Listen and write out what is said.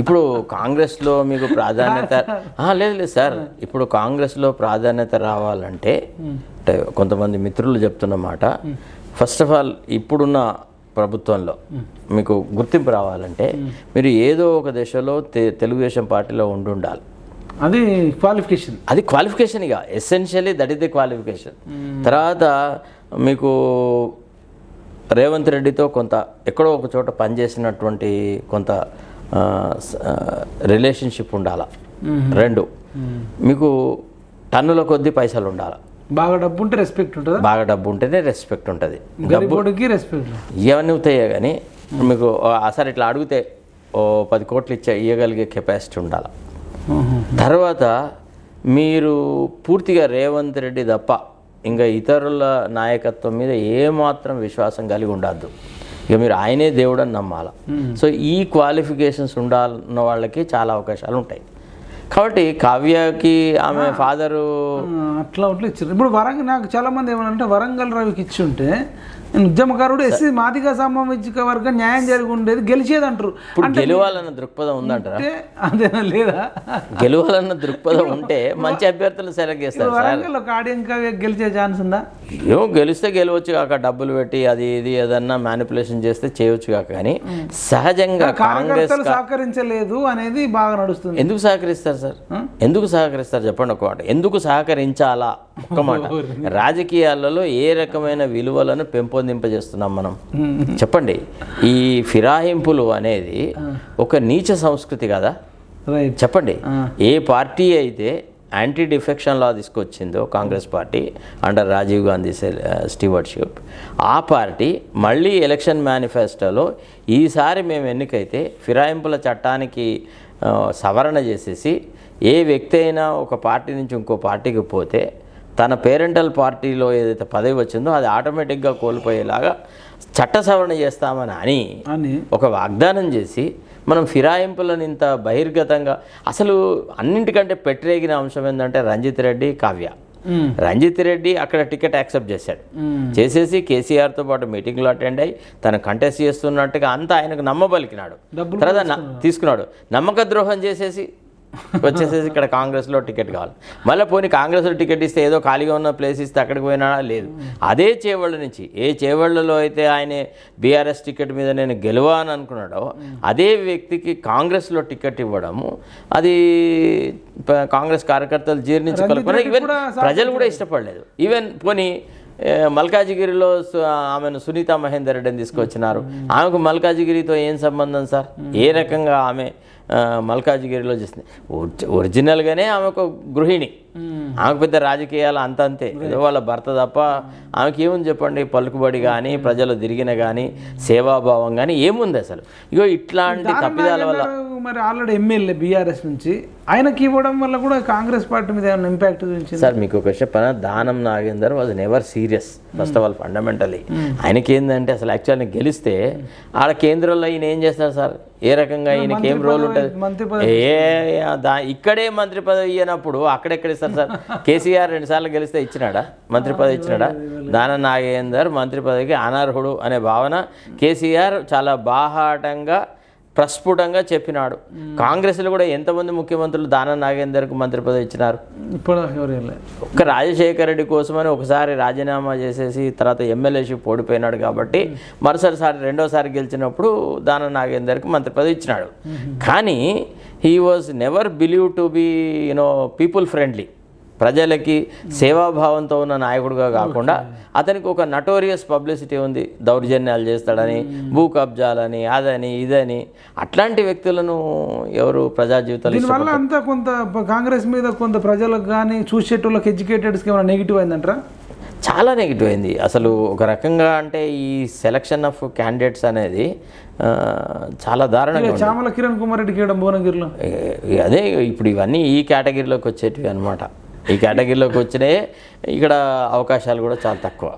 ఇప్పుడు కాంగ్రెస్లో మీకు ప్రాధాన్యత లేదు లేదు సార్. ఇప్పుడు కాంగ్రెస్లో ప్రాధాన్యత రావాలంటే అంటే కొంతమంది మిత్రులు చెప్తున్న మాట. ఫస్ట్ ఆఫ్ ఆల్ ఇప్పుడున్న ప్రభుత్వంలో మీకు గుర్తింపు రావాలంటే మీరు ఏదో ఒక దశలో తెలుగుదేశం పార్టీలో ఉండి ఉండాలి. అది క్వాలిఫికేషన్ అది క్వాలిఫికేషన్ ఇక. Essentially that is the qualification తర్వాత మీకు రేవంత్ రెడ్డితో కొంత ఎక్కడో ఒక చోట పనిచేసినటువంటి కొంత రిలేషన్షిప్ ఉండాల. రెండు. మీకు టన్నుల కొద్దీ పైసలు ఉండాలి. బాగా డబ్బు ఉంటే రెస్పెక్ట్ ఉంటుందా. బాగా డబ్బు ఉంటేనే రెస్పెక్ట్ ఉంటుంది. గరిబోడికి రెస్పెక్ట్ ఇవన్నీ అవుతాయే కానీ మీకు అసలు ఇట్లా అడిగితే ఓ పది కోట్లు ఇచ్చే ఇవ్వగలిగే కెపాసిటీ ఉండాలి. తర్వాత మీరు పూర్తిగా రేవంత్ రెడ్డి తప్ప ఇంకా ఇతరుల నాయకత్వం మీద ఏమాత్రం విశ్వాసం కలిగి ఉండద్దు. ఇక మీరు ఆయనే దేవుడు అని నమ్మాల సో ఈ క్వాలిఫికేషన్స్ ఉండాలన్న వాళ్ళకి చాలా అవకాశాలు ఉంటాయి. కాబట్టి కావ్యకి ఆమె ఫాదరు అట్లా అట్లా ఇచ్చారు. ఇప్పుడు వరంగల్ నాకు చాలా మంది ఏమనంటే వరంగల్ రవికి ఇచ్చి ఉంటే నేను ఉద్యమకారుడు ఎస్సీ మాదిగా సామాజిక వర్గం న్యాయం జరిగి ఉండేది గెలిచేది అంటారు గెలవాలన్న దృక్పథం ఉందంటారా? అదేనా లేదా? గెలవాలన్న దృక్పథం ఉంటే మంచి అభ్యర్థులు సెలెక్ట్ చేస్తారు వరంగల్ ఒక ఆడియంగా గెలిచే ఛాన్స్ ఉందా? ఏమో గెలిస్తే గెలవచ్చు కాక డబ్బులు పెట్టి అది ఇది ఏదన్నా మ్యానిపులేషన్ చేస్తే చేయొచ్చు కాక కానీ సహజంగా కాంగ్రెస్ సహకరించలేదు అనేది బాగా నడుస్తుంది. ఎందుకు సహకరిస్తారు సార్. ఎందుకు సహకరిస్తారు చెప్పండి ఒక మాట. ఎందుకు సహకరించాలా? ఒక మాట. రాజకీయాలలో ఏ రకమైన విలువలను పెంపొందింపజేస్తున్నాం మనం? చెప్పండి. ఈ ఫిరాయింపులు అనేది ఒక నీచ సంస్కృతి కదా? చెప్పండి. ఏ పార్టీ అయితే anti defection law తీసుకొచ్చిందో Congress party under Rajiv Gandhi stewardship ఆ పార్టీ మళ్ళీ ఎలక్షన్ మేనిఫెస్టోలో ఈసారి మేము ఎన్నికైతే ఫిరాయింపుల చట్టానికి సవరణ చేసేసి ఏ వ్యక్తి అయినా ఒక పార్టీ నుంచి ఇంకో పార్టీకి పోతే తన పేరెంటల్ పార్టీలో ఏదైతే పదవి వచ్చిందో అది ఆటోమేటిక్గా కోల్పోయేలాగా చట్ట సవరణ చేస్తామని అని ఒక వాగ్దానం చేసి మనం ఫిరాయింపులను ఇంత బహిర్గతంగా అసలు అన్నింటికంటే పెట్టిరేగిన అంశం ఏంటంటే రంజిత్ రెడ్డి కావ్య. రంజిత్ రెడ్డి అక్కడ టికెట్ యాక్సెప్ట్ చేశాడు. మ్మ్. చేసేసి కేసీఆర్తో పాటు మీటింగ్లో అటెండ్ అయ్యి తను కంటెస్ట్ చేస్తున్నట్టుగా అంతా ఆయనకు నమ్మబలికినాడు. తర్వాత తీసుకున్నాడు. నమ్మక ద్రోహం చేసేసి వచ్చేసేసి ఇక్కడ కాంగ్రెస్లో టికెట్ కావాలి. మళ్ళీ పోనీ కాంగ్రెస్లో టికెట్ ఇస్తే ఏదో ఖాళీగా ఉన్న ప్లేస్ ఇస్తే అక్కడికి పోయినాడా లేదు. అదే చేవళ్ళ నుంచి ఏ చేవళ్ళలో అయితే ఆయన బీఆర్ఎస్ టికెట్ మీద నేను గెలవా అని అనుకున్నాడో అదే వ్యక్తికి కాంగ్రెస్లో టికెట్ ఇవ్వడము అది కాంగ్రెస్ కార్యకర్తలు జీర్ణించుకోలేకపోయినా ఈవెన్ ప్రజలు కూడా ఇష్టపడలేదు. ఈవెన్ పోనీ మల్కాజిగిరిలో ఆమెను సునీత మహేందర్ రెడ్డిని తీసుకొచ్చినారు. ఆమెకు మల్కాజిగిరితో ఏం సంబంధం సార్? ఏ రకంగా ఆమె మల్కాజిగిరిలో చేసింది? ఒరిజి- ఒరిజినల్గానే ఆమె ఒక గృహిణి. ఆమెకు పెద్ద రాజకీయాలు అంత అంతే. ఏదో వాళ్ళ భర్త తప్ప ఆమెకి ఏముంది చెప్పండి? పలుకుబడి కానీ ప్రజలు తిరిగిన కానీ సేవాభావం కానీ ఏముంది అసలు? ఇగో ఇట్లాంటి తప్పిదాల వల్ల మరి ఆల్రెడీ ఎమ్మెల్యే బీఆర్ఎస్ నుంచి ఆయనకి ఇవ్వడం వల్ల కూడా కాంగ్రెస్ పార్టీ మీద ఏమైనా ఇంపాక్ట్ చూపించింది? సార్ మీకు ఒక చెప్పన? Danam Nagender was never serious first of all fundamentally ఆయనకి ఏంటంటే అసలు యాక్చువల్గా గెలిస్తే ఆడ కేంద్రంలో ఈయన ఏం చేస్తారు సార్? ఏ రకంగా ఈయనకి ఏం రోల్ ఉంటుంది? ఏ దా ఇక్కడే మంత్రి పదవి ఇవ్వనప్పుడు అక్కడెక్కడ ఇస్తారు సార్? కేసీఆర్ రెండు సార్లు గెలిస్తే ఇచ్చినాడా? మంత్రి పదవి ఇచ్చినాడా? దాన నాగేందర్ మంత్రి పదవికి అనర్హుడు అనే భావన కేసీఆర్ చాలా బాహాటంగా ప్రస్ఫుటంగా చెప్పినాడు. కాంగ్రెస్లో కూడా ఎంతమంది ముఖ్యమంత్రులు దాన నాగేందర్కు మంత్రి పదవి ఇచ్చినారు? ఇప్పుడు ఒక్క రాజశేఖర రెడ్డి కోసమని ఒకసారి రాజీనామా చేసేసి తర్వాత ఎమ్మెల్యేషిప్ ఓడిపోయినాడు కాబట్టి మరుసటిసారి రెండోసారి గెలిచినప్పుడు దాన నాగేందర్కి మంత్రి పదవి ఇచ్చినాడు. కానీ he was never believe to be you know people friendly ప్రజలకి సేవాభావంతో ఉన్న నాయకుడుగా కాకుండా అతనికి ఒక నటోరియస్ పబ్లిసిటీ ఉంది. దౌర్జన్యాలు చేస్తాడని భూ కబ్జాలని అదని ఇదని. అట్లాంటి వ్యక్తులను ఎవరు ప్రజా జీవితాలు దీనివల్ల అంతా కొంత కాంగ్రెస్ మీద కొంత ప్రజలకు కానీ చూసేటోళ్ళకి ఎడ్యుకేటెడ్స్కి ఏమైనా నెగిటివ్ అయిందంటారా? చాలా నెగిటివ్ అయింది. అసలు ఒక రకంగా అంటే ఈ సెలక్షన్ ఆఫ్ క్యాండిడేట్స్ అనేది చాలా దారుణంగా. చామల కిరణ్ కుమార్ రెడ్డికి ఇవ్వడం భువనగిరిలో. అదే ఇప్పుడు ఇవన్నీ ఈ కేటగిరీలోకి వచ్చేటివి అనమాట ఈ కేటగిరీలోకి వచ్చినాయి ఇక్కడ అవకాశాలు కూడా చాలా తక్కువ.